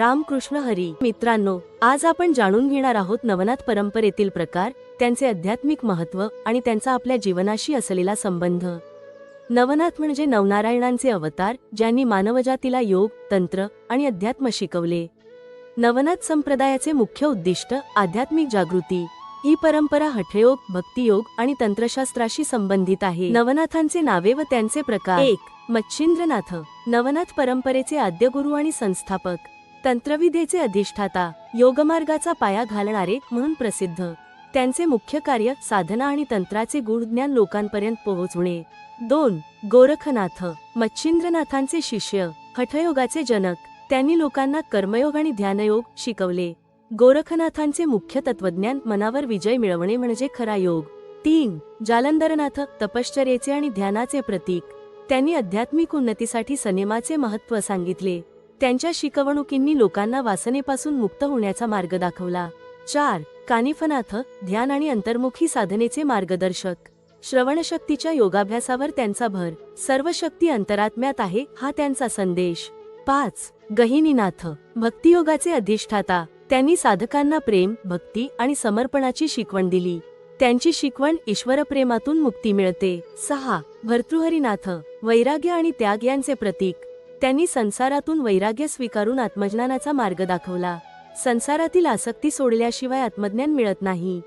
रामकृष्ण हरी. मित्रांनो आज आपण जाणून घेणार आहोत नवनाथ परंपरेतील प्रकार त्यांचे आध्यात्मिक महत्त्व आणि त्यांचा आपल्या जीवनाशी असलेला संबंध. नवनाथ म्हणजे नवनारायणांचे अवतार ज्यांनी मानवजातीला योग तंत्र आणि अध्यात्म शिकवले. नवनाथ संप्रदायाचे मुख्य उद्दिष्ट आध्यात्मिक जागृती. ही परंपरा हठयोग भक्तियोग आणि तंत्रशास्त्राशी संबंधित आहे. नवनाथांचे नावे व त्यांचे प्रकार. एक. मच्छिंद्रनाथ. नवनाथ परंपरेचे आद्यगुरु आणि संस्थापक. तंत्रविधेचे अधिष्ठाता योगमार्गाचा पाया घालणारे म्हणून प्रसिद्ध. त्यांचे मुख्य कार्य साधना आणि तंत्राचे गूढ ज्ञान लोकांपर्यंत पोहोचवणे दोन गोरखनाथ मच्छिंद्रनाथांचे शिष्य हठयोगाचे जनक त्यांनी लोकांना कर्मयोग आणि ध्यानयोग शिकवले. गोरखनाथांचे मुख्य तत्वज्ञान मनावर विजय मिळवणे म्हणजे खरा योग. तीन जालंधरनाथ तपश्चर्येचे आणि ध्यानाचे प्रतीक. त्यांनी आध्यात्मिक उन्नतीसाठी सिनेमाचे महत्त्व सांगितले. त्यांच्या शिकवणुकींनी लोकांना वासनेपासून मुक्त होण्याचा मार्ग दाखवला. चार कानिफनाथ ध्यान आणि अंतर्मुखी साधनेचे मार्गदर्शक. श्रवणशक्तीच्या योगाभ्यासावर त्यांचा भर. सर्व शक्ती अंतरात्म्यात आहे हा त्यांचा संदेश. पाच गहिनीनाथ भक्तियोगाचे अधिष्ठाता. त्यांनी साधकांना प्रेम भक्ती आणि समर्पणाची शिकवण दिली. त्यांची शिकवण ईश्वरप्रेमातून मुक्ती मिळते. सहा भर्तृहरीनाथ वैराग्य आणि त्याग यांचे प्रतीक. त्यांनी संसारातून वैराग्य स्वीकारून आत्मज्ञानाचा मार्ग दाखवला. संसारातील आसक्ती सोडल्याशिवाय आत्मज्ञान मिळत नाही.